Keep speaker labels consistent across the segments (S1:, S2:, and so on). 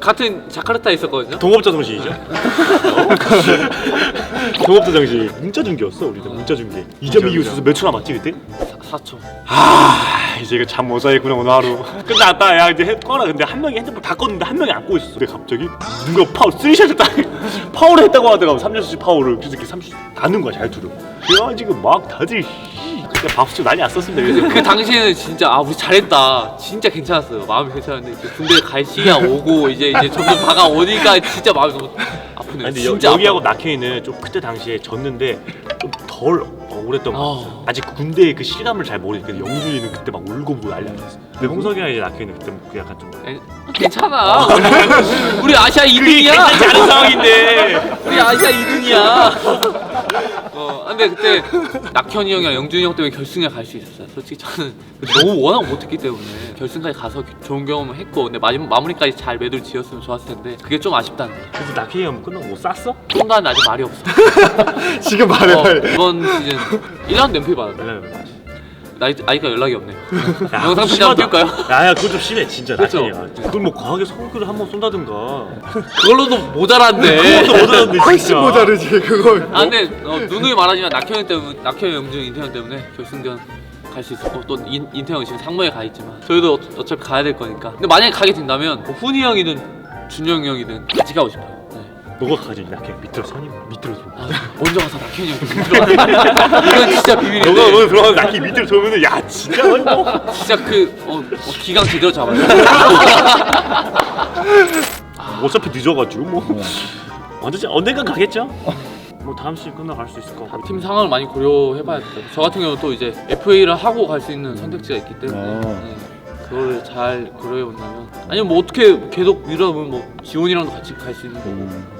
S1: 같은 자카르타에 있었거든요.
S2: 동업자 정신이죠. 동업자 정신. 문자 중계였어 우리도 문자 중계. 이점 이기 수몇초 남았지 그때?
S1: 4초.
S2: 아 이제 이거 잠 못 자겠구나 오늘 하루. 끝났다 야 이제 해 꺼라. 근데 한 명이 핸드폰 다 껐는데 한 명이 안꺼 있었어. 근데 갑자기 누가 파울 쓰리샷을 딱 파울을 했다고 하더라고 3점씩 파울을. 그래서 이렇게 30 닿는 거야 잘 투를. 그래가지고 막 다들 씨, 그때 박수 난리 났었습니다. 그래서
S1: 그 당시에는 진짜 아 우리 잘했다. 진짜 괜찮았어요. 마음이 괜찮았는데 이제 군대 갈 시기가 오고 이제 이제 점점 다가오니까 진짜 마음이 너무 아프네요.
S2: 아니, 근데 여,
S1: 진짜
S2: 여기하고
S1: 아파요.
S2: 낙해이는 좀 그때 당시에 졌는데 좀 덜 억울했던 것 같아요.
S1: 어.
S2: 아직 군대의 그 실감을 잘 모르니까 영준이는 그때 막 울고 뭐 난리 났어. 근데 홍석이랑 이제 낙해이는 그때 뭐 약간 좀
S1: 에, 괜찮아. 우리 아시아 2등이야.
S2: 괜찮지 않은 상황인데
S1: 우리 아시아 2등이야. 어, 근데 그때 낙현이 형이랑 영준이 형 때문에 결승에 갈 수 있었어요. 솔직히 저는 너무 워낙 못했기 때문에 결승까지 가서 좋은 경험을 했고, 근데 마지막 마무리까지 잘 매듭 지었으면 좋았을 텐데 그게 좀 아쉽다는 거.
S2: 그래서 낙해이 형 끝나고 뭐 쌌어?
S1: 순간 아직 말이 없어.
S3: 지금 말해
S1: 어,
S3: 말해.
S1: 이번 시즌 1라운드 MVP 받았네.
S2: 네.
S1: 나이 아이가 연락이 없네요.
S2: 야,
S1: 영상 편지
S2: 심하다.
S1: 한번 띄울까요?
S2: 야야 그거 좀 심해 진짜
S1: 그렇죠.
S2: 낙해이야. 그걸 뭐 과하게 성교를 한번 쏜다든가.
S1: 그걸로도 모자란데.
S2: 그것도 못하는데
S3: 훨씬
S2: 진짜.
S3: 모자르지 그거.
S1: 아 근데 어, 누누이 말하지만 낙현 때문에 낙현 영준 인태현 때문에 결승전 갈 수 있었고 또 인, 인태형 지금 상무에 가 있지만 저희도 어, 어차피 가야 될 거니까 근데 만약에 가게 된다면 뭐 훈이 형이든 준영이 형이든 같이 가고 싶어요 네.
S2: 너가 가지 낙해 밑으로 선임 밑으로 서.
S1: 아, 먼저 가서 낙현이 형 들어가 이건 진짜 비밀인데
S2: 너가 오늘 들어가서 낙해 밑으로 서면은 야 진짜 뭐.
S1: 진짜 그 어, 어, 기강 제대로 잡아요
S2: 어차피 늦어가지고 뭐 언제 언젠간 가겠죠. 뭐 다음 시즌 끝나 갈 수 있을 것 같고.
S1: 팀 상황을 많이 고려해봐야 돼요 저 같은 경우는 또 이제 FA를 하고 갈 수 있는 선택지가 있기 때문에
S3: 아.
S1: 네. 그거를 잘 고려해 본다면 아니면 뭐 어떻게 계속 미뤄면 뭐 지원이랑도 같이 갈 수 있는 거고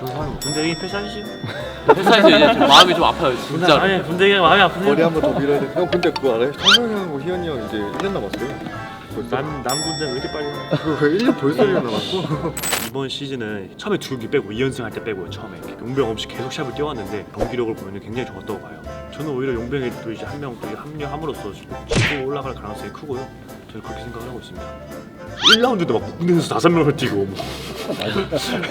S1: 그런 상황이 없어요
S2: 군대 얘기 패스하시죠.
S1: 회사에서 이제 좀 마음이 좀 아파요 진짜로
S2: 아니 군대 얘기 마음이.
S3: 머리 한번 더 밀어야 돼. 형 근데 그거 알아요? 성명이 형하고 희연이 형 이제 1년 남았어요. 벌써?
S2: 남, 남 군대 왜 이렇게 빨리 와?
S3: 그거 1년 벌써 1년 남았고.
S2: 이번 시즌은 처음에 두 경기 빼고 2연승 할 때 빼고요 처음에 용병 없이 계속 샵을 뛰어왔는데 경기력을 보면 굉장히 좋았다고 봐요 저는 오히려 용병이 또 이제 한 명 또 합류함으로써 치고 올라갈 가능성이 크고요 저는 그렇게 생각을 하고 있습니다 1라운드도 막 국내에서 다섯 명을 뛰고 뭐.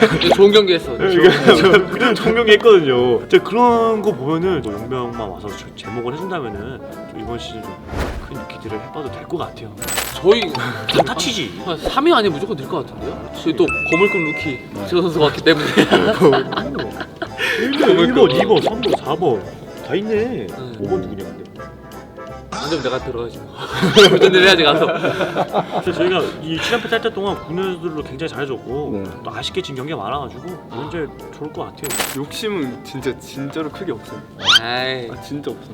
S1: 근데 좋은 경기 했어.
S2: 저 그냥 정경이 했거든요. 그런 거 보면은 또 용병만 와서 저- 제목을 해준다면은 좀 이번 시즌 좀큰 기대를 해봐도 될 것 같아요.
S1: 저희
S2: 다 타치지.
S1: 3위 아니면 무조건 될 것 같은데요? 저희 또 거물급 루키 최호 선수가 왔기 때문에.
S2: 1번, 2번, 3번, 4번. 다 있네. 5번 누구냐 근데?
S1: 완전 내가 들어가지 뭐 운전을 해야지 가서
S2: 그래서 저희가 이 7연패 탈때 동안 군인들로 굉장히 잘해줬고
S3: 네.
S2: 또 아쉽게 진 경기가 많아가지고 굉장히 좋을 것 같아요.
S4: 욕심은 진짜 진짜로 크게 없어요.
S1: 에이
S4: 아 진짜 없어.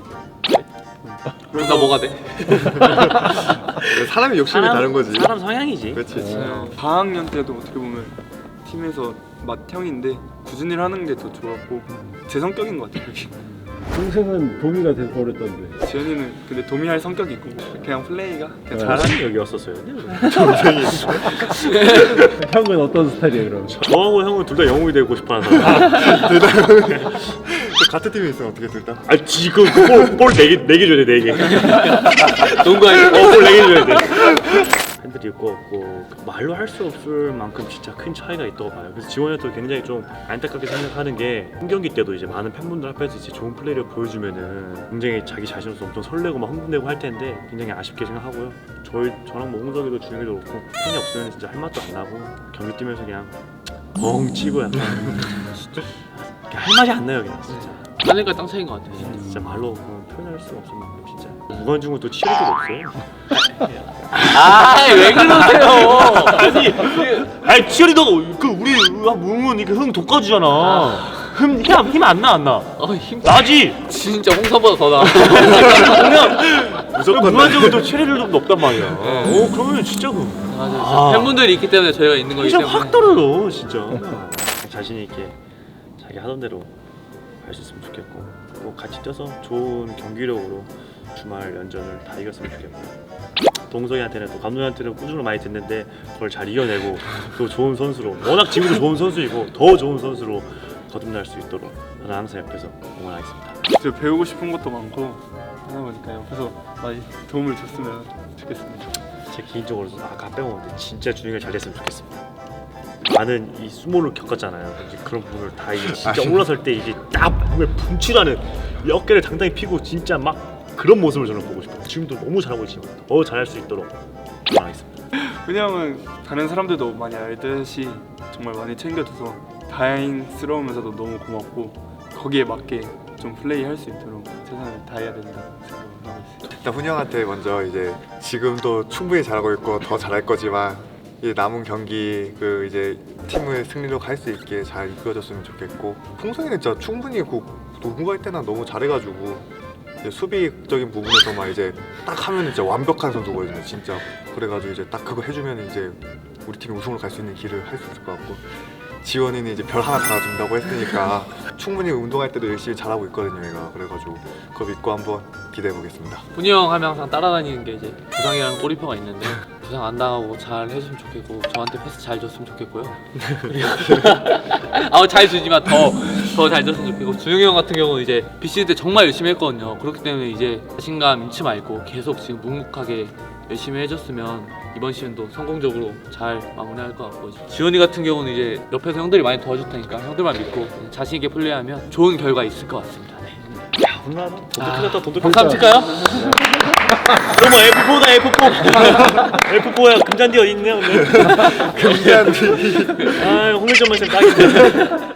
S1: 그럼 나 뭐가 돼?
S3: 사람이 욕심이 다른 거지.
S2: 사람 성향이지.
S3: 그렇지.
S1: 어.
S4: 4학년 때도 어떻게 보면 팀에서 맏형인데 꾸준히 하는 게 더 좋았고 제 성격인 것 같아요. 그게.
S5: 동생은 도미가 돼서 버렸던데
S4: 지현이는 근데 도미할 성격이 있고 그냥 플레이가 그냥 잘하는
S2: 잘하는 여기였었어요.
S5: 형은 어떤 스타일이에요 그럼?
S2: 저하고 형은 둘 다 영웅이 되고 싶어하는 사람.
S3: 같은 팀에 있으면 어떻게 둘 다?
S2: 아 지금 볼네개 네개 줘야 돼네 개.
S1: 농구할
S2: 어볼네개 줘야 돼. 팬들이 있고 없고 말로 할 수 없을 만큼 진짜 큰 차이가 있다고 봐요. 그래서 지원이도 굉장히 좀 안타깝게 생각하는 게 홈경기 때도 이제 많은 팬분들 앞에서 이제 좋은 플레이를 보여주면은 굉장히 자기 자신으로서 엄청 설레고 막 흥분되고 할 텐데 굉장히 아쉽게 생각하고요. 저희 저랑 뭐 홍석이도 준혁이도 그렇고 팬이 없으면 진짜 할 맛도 안 나고 경기 뛰면서 그냥 멍 치고 약간 진짜 할 맛이 안 나요 그냥 진짜.
S1: 하늘과 땅 차이인 것 같아
S2: 진짜 말로 그건 표현할 수가 없을 만큼 진짜 무관중은 또 치료도 없어요.
S1: 아왜 그러세요
S2: 아니 치어리더가 그 우리 무은 이그 흥 돋궈주잖아. 힘힘안 나안 나.
S1: 어 힘
S2: 나지.
S1: 진짜 홍사보다 더 나아
S2: 그러면
S3: 무조건
S2: 무관중은 또 치어리더도 높단 말이야. 어 그러면 진짜 그
S1: 맞아
S2: 아.
S1: 팬분들이 있기 때문에 저희가 있는 거기
S2: 텐션
S1: 때문에
S2: 확 떨어져 진짜. 자신 있게 자기 하던 대로 할 수 있으면 좋겠고 또 같이 뛰어서 좋은 경기력으로 주말 연전을 다 이겼으면 좋겠고요. 동석이한테는 또 감독한테는 꾸준히 많이 듣는데 그걸 잘 이겨내고 또 좋은 선수로 워낙 지금도 좋은 선수이고 더 좋은 선수로 거듭날 수 있도록 저는 항상 옆에서 응원하겠습니다.
S4: 진짜 배우고 싶은 것도 많고 하다 보니까 옆에서 많이 도움을 줬으면 좋겠습니다.
S2: 제 개인적으로 아까 빼먹었는데 진짜 준이가 잘 됐으면 좋겠습니다. 많은 이 수모를 겪었잖아요. 이제 그런 부분을 다 이제 진짜 올라설 때 이제 딱 몸에 분출하는 이 어깨를 당당히 펴고 진짜 막 그런 모습을 저는 보고 싶어요. 지금도 너무 잘하고 있지만 더 잘할 수 있도록 응원하겠습니다.
S4: 형은 다른 사람들도 많이 알듯이 정말 많이 챙겨줘서 다행스러우면서도 너무 고맙고 거기에 맞게 좀 플레이할 수 있도록 최선을 다해야 된다고 생각하고 있어요.
S3: 일단 훈이 형한테 먼저 이제 지금도 충분히 잘하고 있고 더 잘할 거지만 이 남은 경기 그 이제 팀을 승리로 갈 수 있게 잘 이끌어줬으면 좋겠고 평소에는 진짜 충분히 그 농구할 때나 너무 잘해가지고 이제 수비적인 부분에서만 이제 딱 하면 진짜 완벽한 선수거든요 진짜. 그래가지고 이제 딱 그거 해주면 이제 우리 팀이 우승으로 갈 수 있는 길을 할 수 있을 것 같고 지원이는 이제 별 하나 달아준다고 했으니까 충분히 운동할 때도 열심히 잘하고 있거든요 얘가. 그래가지고 그거 믿고 한번 기대해 보겠습니다.
S1: 훈이 형 하면 항상 따라다니는 게 이제 부상이라는 꼬리표가 있는데 부상 안 당하고 잘 해줬으면 좋겠고 저한테 패스 잘 줬으면 좋겠고요. 아잘 주지만 더 더 잘 줬으면 좋겠고 준영이 형 같은 경우는 이제 BC 때 정말 열심히 했거든요. 그렇기 때문에 이제 자신감 잃지 말고 계속 지금 묵묵하게 열심히 해줬으면 이번 시즌도 성공적으로 잘 마무리할 것 같고 지원이 같은 경우는 이제 옆에서 형들이 많이 도와줄 테니까 형들만 믿고 자신 있게 플레이하면 좋은 결과 있을 것 같습니다. 네.
S2: 야 훈훈하다. 돈도 틀렸다. 돈도
S1: 감사
S2: 틀렸다.
S1: 칠까요?
S2: 너무 F4다 F4. F4야 금잔디 어디 있네 오늘?
S3: 금잔디.
S2: 아 홍일점 선생 딱이네